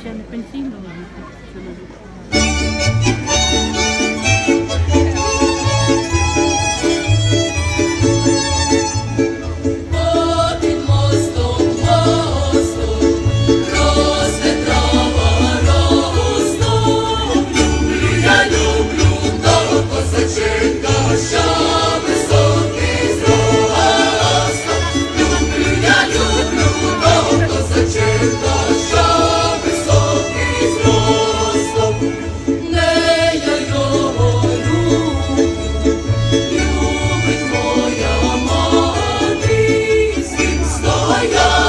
ще не пенсійного віку чоловік. Твоя мати, зі стоя.